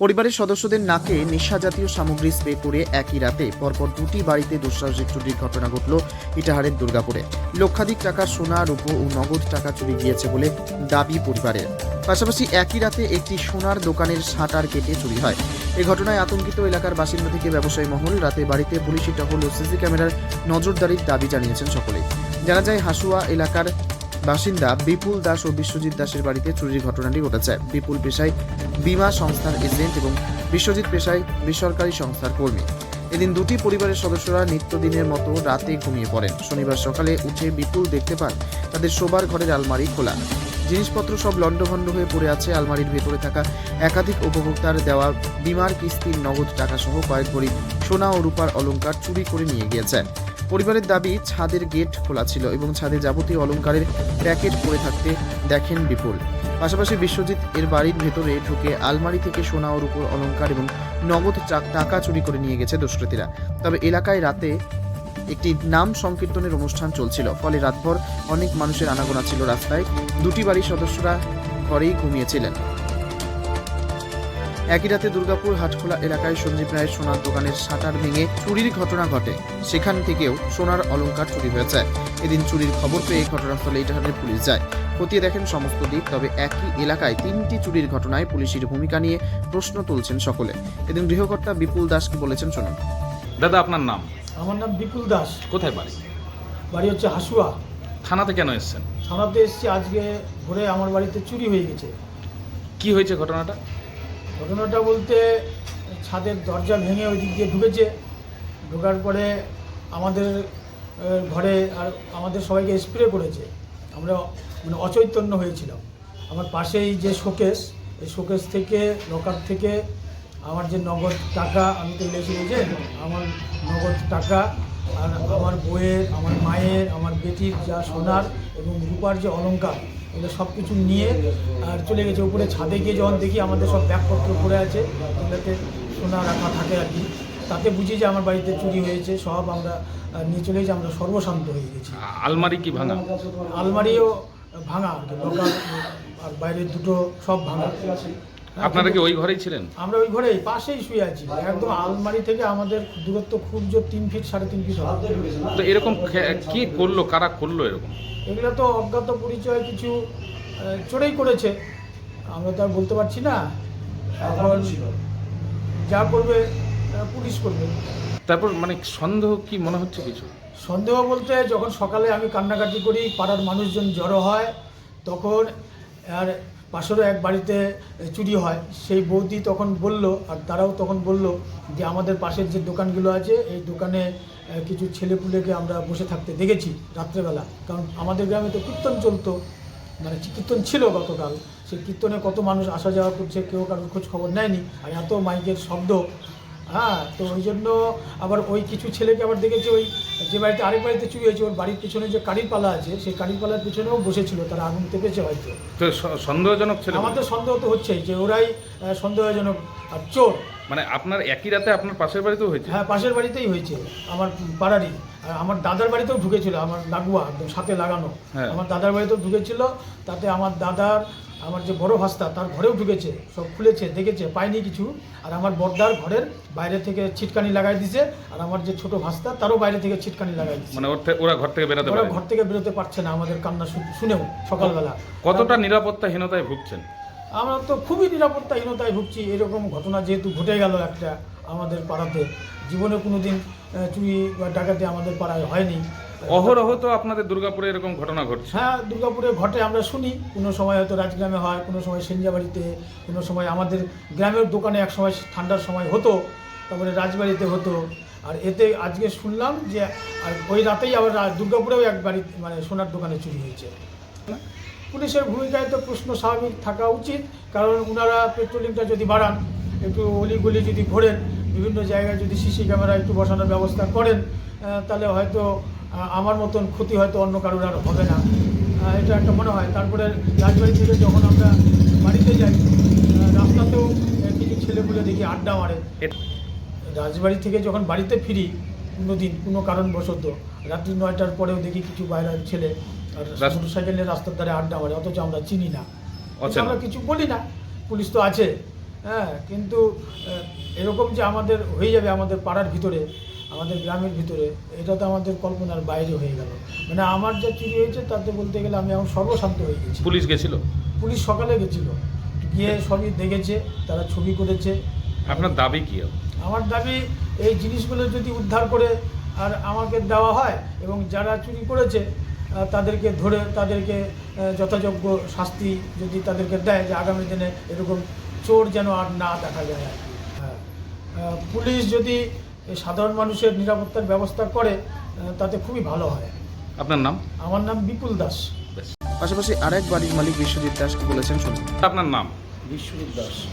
পরিবারের সদস্যদের নাকে নেশা জাতীয় সামগ্রী স্প্রে করে একই রাতে পরপর দুটি বাড়িতে দুঃসাহসিক চুরির ঘটনা ঘটল ইটাহারের দুর্গাপুরে। লক্ষাধিক টাকার সোনা, রূপো ও নগদ টাকা চুরি গিয়েছে বলে দাবি পরিবারের। পাশাপাশি একই রাতে একটি সোনার দোকানের শাটার কেটে চুরি হয়। এ ঘটনায় আতঙ্কিত এলাকার বাসিন্দা থেকে ব্যবসায়ী মহল রাতে বাড়িতে পুলিশি টহল ও সিসি ক্যামেরার নজরদারির দাবি জানিয়েছেন সকলেই। জানা যায়, হাসুয়া এলাকার বাসিন্দা বিপুল দাস ও বিশ্বজিৎ দাসের বাড়িতে চুরির ঘটনাটি ঘটেছে। বিপুল পেশায় বিমা সংস্থার এজেন্ট এবং বিশ্বজিৎ পেশায় বেসরকারি সংস্থার কর্মী। এদিন দুটি পরিবারের সদস্যরা নিত্যদিনের মতো রাতে ঘুমিয়ে পড়েন। শনিবার সকালে উঠে বিপুল দেখতে পান তাদের শোবার ঘরের আলমারি খোলা। জিনিসপত্র সব লণ্ডভণ্ড হয়ে পড়ে আছে। আলমারির ভেতরে থাকা একাধিক উপভোক্তার দেওয়া বিমার কিস্তির নগদ টাকা সহ কয়েক ভরি সোনা ও রূপার অলংকার চুরি করে নিয়ে গিয়েছে পরিবারের দাবি, ছাদের গেট খোলা ছিল এবং ছাদে যাবতীয় অলংকারের প্যাকেট পড়ে থাকতে দেখেন বিপুল। পাশাপাশি বিশ্বজিৎ এর বাড়ির ভেতরে ঢুকে আলমারি থেকে সোনা ও রূপোর অলংকার এবং নগদ টাকা চুরি করে নিয়ে গেছে দুষ্কৃতীরা। তবে এলাকায় রাতে একটি নাম সংকীর্তনের অনুষ্ঠান চলছিল। ফলে রাতভর অনেক মানুষের আনাগোনা ছিল রাস্তায়। দুটি বাড়ির সদস্যরা ঘরেই ঘুমিয়েছিলেন। একই রাতে দুর্গাপুর হাটখোলা এলাকায় সঞ্জীব রায়ের সোনার দোকানের শাটার ভেঙে চুরির ঘটনা ঘটে। সেখান থেকেও সোনার অলঙ্কার চুরি হয়েছে। এদিন চুরির খবর পেয়ে ঘটনাস্থলে ইটাহারের পুলিশ যায়। খতিয়ে দেখেন সমস্ত দিক তবে একই এলাকায় তিনটি চুরির ঘটনায় পুলিশের ভূমিকা নিয়ে প্রশ্ন তুলছেন সকলে। এদিন গৃহকর্তা বিপুল দাসকে বলেছেন শুনুন। দাদা আপনার নাম? আমার নাম বিপুল দাস। কোথায় বাড়ি? বাড়ি হচ্ছে হাসুয়া। থানাতে কেন এসেছেন? থানাতে এসেছি আজকে ভোরে আমার বাড়িতে চুরি হয়ে গেছে। কি হয়েছে ঘটনাটা? ঘটনাটা বলতে ছাদের দরজা ভেঙে ওই দিক দিয়ে ঢুকেছে। ঢোকার পরে আমাদের ঘরে আর আমাদের সবাইকে স্প্রে করেছে। আমরা মানে অচৈতন্য হয়েছিলাম। আমার পাশেই যে শোকেস, এই শোকেস থেকে, লকার থেকে আমার যে নগদ টাকা, আমি তো ইলেকশন এজেন্ট আমার নগদ টাকা আর আমার বইয়ের আমার মায়ের, আমার বেটির যা সোনার এবং রূপার যে অলংকার এগুলো সব কিছু নিয়ে আর চলে গেছে উপরে ছাদে গিয়ে যখন দেখি আমাদের সব ব্যাগপত্র পড়ে আছে এগুলোতে সোনা রাখা থাকে আর কি তাতে বুঝি যে আমার বাড়িতে চুরি হয়েছে সব আমরা নিয়ে চলে গেছি আমরা সর্বশান্ত হয়ে গেছি। আলমারি কি ভাঙা? আলমারিও ভাঙা আর কি আর বাইরের দুটো সব ভাঙা। আপনারা কি ওই ঘরেই ছিলেন? আমরা ওই ঘরেই পাশেই শুয়ে আছি। একদম আলমারি থেকে আমাদের দূরত্ব খুব জোর তিন ফিট সাড়ে তিন ফিট হবে। তো এরকম কি করল? কারা করল এরকম? এগুলো তো অজ্ঞাত পরিচয় কিছু চোরেই করেছে। আমরা তো আর বলতে পারছি না। এখন যা করবে পুলিশ করবে। তারপর মানে সন্দেহ কি মনে হচ্ছে কিছু? সন্দেহ বলতে যখন সকালে আমি কান্নাকাটি করি পাড়ার মানুষজন জড়ো হয় তখন আর পাশেরও এক বাড়িতে চুরি হয়। সেই বৌদি তখন বলল, আর তারাও তখন বলল যে, আমাদের পাশের যে দোকানগুলো আছে, এই দোকানে কিছু ছেলেপুলেকে আমরা বসে থাকতে দেখেছি রাত্রেবেলা। কারণ আমাদের গ্রামে তো কীর্তন চলতো। মানে কীর্তন ছিল গতকাল, সেই কীর্তনে কত মানুষ আসা যাওয়া করছে, কেউ কারোর খোঁজ খবর নেয়নি। আর এত মাইকের শব্দ হ্যাঁ তো ওই জন্য আবার ওই কিছু ছেলেকে আবার দেখেছি ওই যে বাড়িতে আরেক বাড়িতে চুরি হয়েছে ওর বাড়ির পিছনে যে কারির পালা আছে সেই কারির পালার পিছনেও বসেছিল তারা আগুন তেপেছে হয়তো। সন্দেহজনক ছেলে আমাদের সন্দেহ তো হচ্ছেই যে ওরাই সন্দেহজনক আর চোর। মানে আপনার একই রাতে আপনার পাশের বাড়িতেও হয়েছে? হ্যাঁ পাশের বাড়িতেই হয়েছে আমার পাড়ারই। আর আমার দাদার বাড়িতেও ঢুকেছিল আমার লাগুয়া একদম সাথে লাগানো। হ্যাঁ। আমার দাদার বাড়িতেও ঢুকেছিল তাতে আমার দাদার আমার যে বড় ভাস্তা তার ঘরেও ঢুকেছে সব খুলেছে দেখেছে পায়নি কিছু। আর আমার বর্দার ঘরের বাইরে থেকে ছিটকানি লাগাই দিছে আর আমার যে ছোট ভাস্তা তারও বাইরে থেকে ছিটকানি লাগাই দিছে। মানে ওর ঘর থেকে বেরোতে ওরা ঘর থেকে বেরোতে পারছে না আমাদের কান্না শুনেও সকালবেলা। কতটা নিরাপত্তাহীনতায় ভুগছেন? আমরা তো খুবই নিরাপত্তাহীনতায় ভুগছি এরকম ঘটনা যেহেতু ঘটে গেল একটা আমাদের পাড়াতে। জীবনে কোনোদিন আহ, চুরি বা ডাকাতি আমাদের পাড়ায় হয়নি। অহরহ তো আপনাদের দুর্গাপুরে এরকম ঘটনা ঘটছে। হ্যাঁ দুর্গাপুরে ঘটে আমরা শুনি। কোনো সময় হয়তো রাজগ্রামে হয় কোনো সময় সেঞ্জাবাড়িতে কোনো সময় আমাদের গ্রামের দোকানে এক সময় ঠান্ডার সময় হতো তারপরে রাজবাড়িতে হতো। আর এতে আজকে শুনলাম যে আর ওই রাতেই আবার দুর্গাপুরেও এক বাড়ি মানে সোনার দোকানে চুরি হয়েছে। পুলিশের ভূমিকায় তো প্রশ্ন স্বাভাবিক থাকা উচিত কারণ ওনারা পেট্রোলিংটা যদি বাড়ান একটু অলিগলি যদি ঘোরেন বিভিন্ন জায়গায় যদি সিসি ক্যামেরা একটু বসানোর ব্যবস্থা করেন তাহলে হয়তো আমার মতন ক্ষতি হয়তো অন্য কারোর আর হবে না। এটা একটা মনে হয়। তারপরে রাজবাড়ি থেকে যখন আমরা বাড়িতে যাই রাস্তাতেও কিছু ছেলেপুলে দেখি আড্ডা মারে। রাজবাড়ি থেকে যখন বাড়িতে ফিরি কোনো দিন কোনো কারণবশত রাত্রি নয়টার পরেও দেখি কিছু বাইরের ছেলে আর রাস- মোটরসাইকেল নিয়ে রাস্তার ধারে আড্ডা মারে অথচ আমরা চিনি না। আমরা কিছু বলি না। পুলিশ তো আছে। হ্যাঁ কিন্তু এরকম যে আমাদের হয়ে যাবে আমাদের পাড়ার ভিতরে আমাদের গ্রামের ভিতরে এটা তো আমাদের কল্পনার বাইরে হয়ে গেল। মানে আমার যা চুরি হয়েছে তাতে বলতে গেলে আমি এখন সর্বশান্ত হয়ে গেছি। পুলিশ গেছিল? পুলিশ সকালে গেছিল। গিয়ে সবই দেখেছে তারা ছবি করেছে। আপনার দাবি কি? আমার দাবি এই জিনিসগুলো যদি উদ্ধার করে আর আমাকে দেওয়া হয় এবং যারা চুরি করেছে তাদেরকে ধরে তাদেরকে যথাযোগ্য শাস্তি যদি তাদেরকে দেয় যে আগামী দিনে এরকম চোর যেন আর না দেখা যায় হ্যাঁ। পুলিশ যদি সাধারণ মানুষের নিরাপত্তার ব্যবস্থা করে তাতে খুবই ভালো হয়। আপনার নাম? আমার নাম বিপুল দাস। পাশাপাশি আরেক বাড়ির মালিক বিশ্বজিৎ দাস কি বলেছেন শুনুন। আপনার নাম? বিশ্বজিৎ দাস।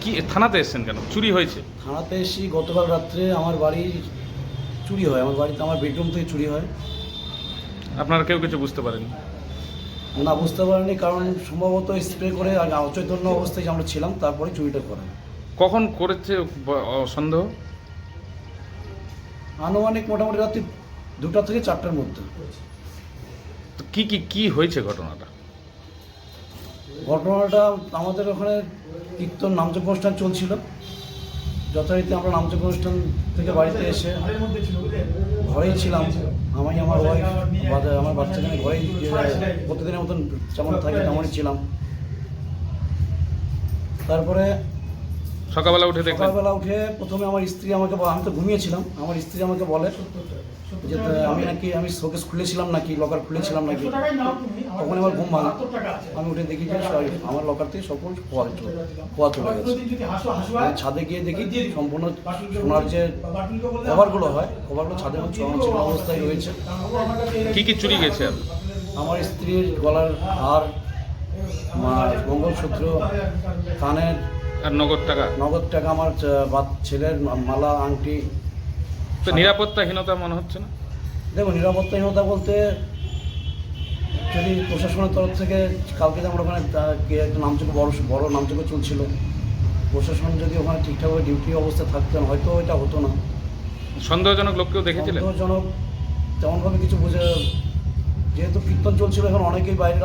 কি থানাতে এসেছেন কেন? চুরি হয়েছে? থানাতে এসে গতকাল রাত্রে আমার বাড়ি চুরি হয়। আমার বাড়িতে আমার বেডরুম থেকে চুরি হয়। আপনারা কেউ কিছু বুঝতে পারেন না বুঝতে পারিনি কারণ সম্ভবত স্প্রে করে আর অচৈতন্য অবস্থায় যে আমরা ছিলাম তারপরে চুরিটা করে। কখন করেছে অ- সন্দেহ? আনুমানিক মোটামুটি রাত্রি দুটা থেকে চারটার মধ্যে। তো কি কি কি হয়েছে ঘটনাটা? ঘটনাটা আমাদের ওখানে কীর্তন নামযোগ অনুষ্ঠান চলছিল। যথারীতি আমরা নামযোগ অনুষ্ঠান থেকে বাড়িতে এসে ঘরেই ছিলাম। আমি আমার ওয়াইফ আমার বাচ্চাকে নিয়ে ঘরেই প্রতিদিনের মতন যেমন থাকি তেমনই ছিলাম। তারপরে সকালবেলা উঠে দেখলেন। সকালবেলা উঠে প্রথমে আমার স্ত্রী আমাকে আমি তো ঘুমিয়েছিলাম আমার স্ত্রী আমাকে বলে যে আমি নাকি আমি শোকেস খুলেছিলাম নাকি লকার খুলেছিলাম নাকি? তখন আমার ঘুম ভাঙা। আমি উঠে দেখি যে আমার লকার থেকে সকল খোয়া খোয়া চলে গেছে। ছাদে গিয়ে দেখি সম্পূর্ণ সোনার যে কভারগুলো হয় কভারগুলো ছাদে অবস্থায় রয়েছে। কি কি চুরি গেছে? আমার স্ত্রীর গলার হার মঙ্গলসূত্র কানের আর নগদ টাকা? নগদ টাকা আমার ছেলের মালা আংটি। তো নিরাপত্তাহীনতা মনে হচ্ছে না? দেখো নিরাপত্তাহীনতা বলতে যদি প্রশাসনের তরফ থেকে কালকে যে আমরা ওখানে একটা নামযোগ্য বড় বড় নামযোগ্য চলছিল প্রশাসন যদি ওখানে ঠিকঠাকভাবে ডিউটি অবস্থায় থাকতেন হয়তো এটা হতো না। সন্দেহজনক লোককেও দেখেছিলেন? সন্দেহজনক তেমনভাবে কিছু বুঝে যেহেতু কীর্তন চলছিল এখন অনেকেই বাইরের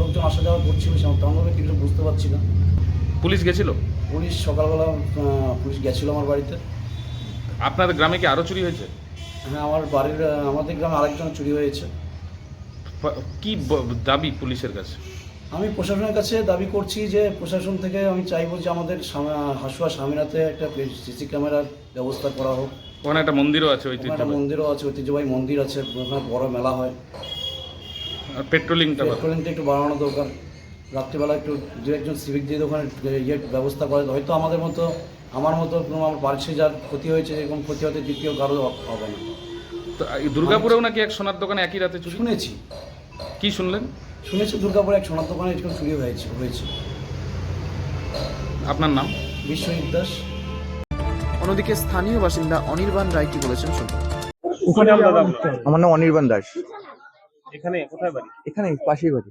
লোকজন আসা যাওয়া করছিল তেমনভাবে কিছু বুঝতে পারছি না। পুলিশ গেছিল? পুলিশ সকালবেলা পুলিশ গেছিল আমার বাড়িতে। আপনাদের গ্রামে কি আরও চুরি হয়েছে? হ্যাঁ আমার বাড়ির আমাদের গ্রামে আরেকজন চুরি হয়েছে। কি দাবি পুলিশের কাছে? আমি প্রশাসনের কাছে দাবি করছি যে প্রশাসন থেকে আমি চাইব যে আমাদের হাসুয়া স্বামীনাতে একটা সিসি ক্যামেরার ব্যবস্থা করা হোক। ওখানে একটা মন্দিরও আছে ওখানে একটা মন্দিরও আছে ঐতিহ্যবাহী মন্দির আছে ওখানে বড় মেলা হয়। পেট্রোলিংটা পেট্রোলিংটা একটু বাড়ানো দরকার। রাত্রিবেলা একটু দু একজন সিভিক দিয়ে ওখানে ইয়ে ব্যবস্থা করে হয়তো আমাদের মতো আমার মতো কোনো আমার বাড়িতে যার ক্ষতি হয়েছে এরকম ক্ষতি হতে দ্বিতীয় কারও হবে না। তো দুর্গাপুরেও নাকি এক সোনার দোকানে একই রাতে চুরি? শুনেছি। কি শুনলেন? শুনেছি দুর্গাপুরে এক সোনার দোকানে এরকম চুরি হয়েছে হয়েছে। আপনার নাম? বিশ্বজিৎ দাস। অন্যদিকে স্থানীয় বাসিন্দা অনির্বাণ রায় কি বলেছেন শুনুন। আমার নাম অনির্বাণ দাস। এখানে কোথায় বাড়ি? এখানে পাশেই বাড়ি।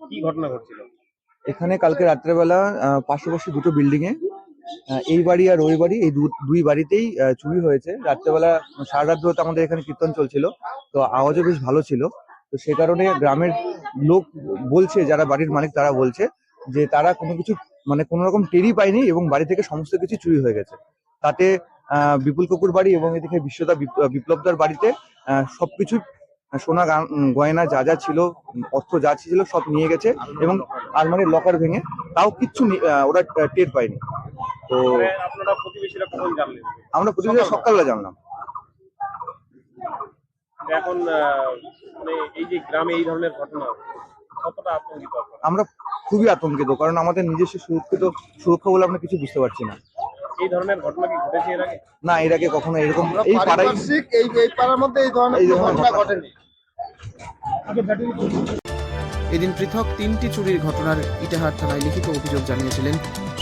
কি ঘটনা ঘটছিল? এখানে কালকে রাত্রেবেলা পাশাপাশি দুটো বিল্ডিং এ এই বাড়ি আর ওই বাড়ি এই দুই বাড়িতেই চুরি হয়েছে। রাত্রেবেলা সারা রাত ধরে আমাদের এখানে কীর্তন চলছিল তো আওয়াজও বেশ ভালো ছিল। তো সে কারণে গ্রামের লোক বলছে যারা বাড়ির মালিক তারা বলছে যে তারা কোনো কিছু মানে কোনো রকম টেরই পায়নি এবং বাড়ি থেকে সমস্ত কিছু চুরি হয়ে গেছে। তাতে আহ, বিপুল কাকুর বাড়ি এবং এদিকে বিশ্বদা বিপ- বিপ্লবদার বাড়িতে আহ, সবকিছু সোনা গয়না যা যা ছিল অর্থ যা ছিল সব নিয়ে গেছে এবং আলমারির লকার ভেঙে তাও কিচ্ছু ওরা টের পায়নি। তো আমরা প্রতিবেশীরা সকালবেলা জানলাম। এখন মানে এই যে গ্রামে এই ধরনের ঘটনা কতটা আতঙ্কিত আপনারা? আমরা খুবই আতঙ্কিত কারণ আমাদের নিজস্ব সুরক্ষিত সুরক্ষা বলে আমরা কিছু বুঝতে পারছি না। এই ধরনের ঘটনা কি ঘটেছে এর আগে? না এর আগে কখনো এরকম এই পাড়ায় এই এই পাড়ার মধ্যে এই ধরনের ঘটনা ঘটনা। ঘটেনি। এদিন পৃথক তিনটি চুরির ঘটনার ইটাহার থানায় লিখিত অভিযোগ জানিয়েছিলেন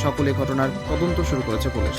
সকলে ঘটনার তদন্ত শুরু করেছে পুলিশ।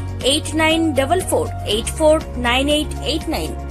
8944849889